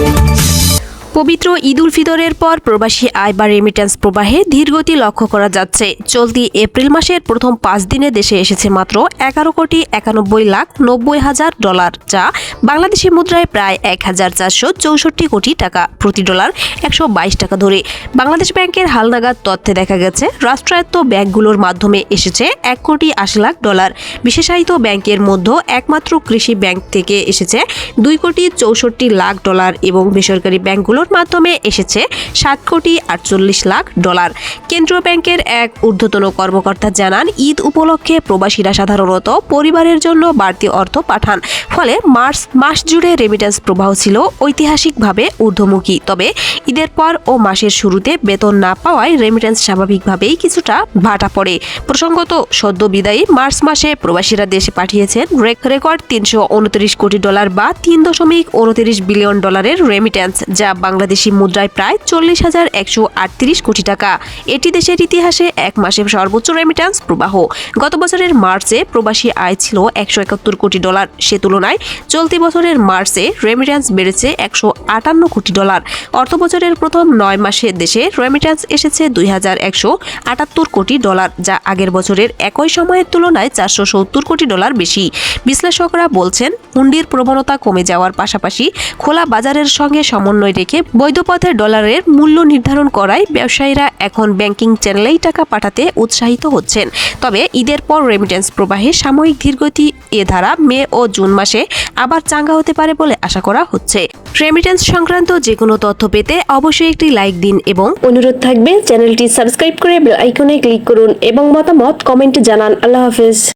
Thank you. পবিত্র ঈদ উল ফিতরের পর প্রবাসী আয় বা রেমিটেন্স প্রবাহে ধীরগতি লক্ষ্য করা যাচ্ছে। চলতি এপ্রিল মাসের প্রথম পাঁচ দিনে দেশে এসেছে মাত্র এগারো কোটি একানব্বই লাখ নব্বই হাজার ডলার, যা বাংলাদেশি মুদ্রায় প্রায় এক হাজার চারশো চৌষট্টি কোটি টাকা। প্রতি ডলার একশো বাইশ টাকা ধরে। বাংলাদেশ ব্যাংকের হালনাগাদ তথ্যে দেখা গেছে, রাষ্ট্রায়ত্ত ব্যাংকগুলোর মাধ্যমে এসেছে এক কোটি আশি লাখ ডলার। বিশেষায়িত ব্যাংকের মধ্যে একমাত্র কৃষি ব্যাংক থেকে এসেছে দুই কোটি চৌষট্টি লাখ ডলার এবং বেসরকারি ব্যাংকগুলোর মাধ্যমে এসেছে সাত কোটি আটচল্লিশ লাখ ডলার। কেন্দ্রীয় ব্যাংকের এক ঊর্ধ্বতন কর্মকর্তা জানান, ঈদ উপলক্ষে প্রবাসীরা সাধারণত পরিবারের জন্য বাড়তি অর্থ পাঠান। ফলে মার্চ, মাস জুড়ে রেমিটেন্স প্রবাহ ছিল ঐতিহাসিকভাবে ঊর্ধ্বমুখী। তবে ঈদের পর ও মাসের শুরুতে বেতন না পাওয়ায় রেমিটেন্স স্বাভাবিকভাবেই কিছুটা ভাটা পড়ে। প্রসঙ্গত, সদ্য বিদায়ী মার্চ মাসে প্রবাসীরা দেশে পাঠিয়েছেন রেকর্ড তিনশো উনত্রিশ কোটি ডলার বা তিন দশমিক উনত্রিশ বিলিয়ন ডলারের রেমিটেন্স যা বাংলাদেশি মুদ্রায় প্রায় চল্লিশ হাজার একশো আটত্রিশ কোটি টাকা। এটি দেশের ইতিহাসে এক মাসে সর্বোচ্চ রেমিটেন্স প্রবাহ। গত বছরের মার্চে প্রবাসী আয় ছিল একশো একাত্তর কোটি ডলার। সে তুলনায় চলতি বছরের মার্চে রেমিটেন্স বেড়েছে একশো আটান্ন কোটি ডলার। অর্থ বছরের প্রথম নয় মাসে দেশে রেমিটেন্স এসেছে দুই হাজার একশো আটাত্তর কোটি ডলার, যা আগের বছরের একই সময়ের তুলনায় চারশো সত্তর কোটি ডলার বেশি। বিশ্লেষকরা বলছেন, হুন্ডির প্রবণতা কমে যাওয়ার পাশাপাশি খোলা বাজারের সঙ্গে সমন্বয় রেখে বৈধ পথে ডলারের মূল্য নির্ধারণ করায় ব্যবসায়ীরা এখন ব্যাংকিং চ্যানেলেই টাকা পাঠাতে উৎসাহিত হচ্ছেন। তবে ঈদের পর রেমিটেন্স প্রবাহে সাময়িক ধীরগতি এ ধারা মে ও জুন মাসে আবার চাঙ্গা হতে পারে বলে আশা করা হচ্ছে। রেমিটেন্স সংক্রান্ত যে কোনো তথ্য পেতে অবশ্যই একটি লাইক দিন এবং অনুরোধ থাকবে চ্যানেলটি সাবস্ক্রাইব করে বেল আইকনে ক্লিক করুন এবং মতামত কমেন্টে জানান। আল্লাহ হাফেজ।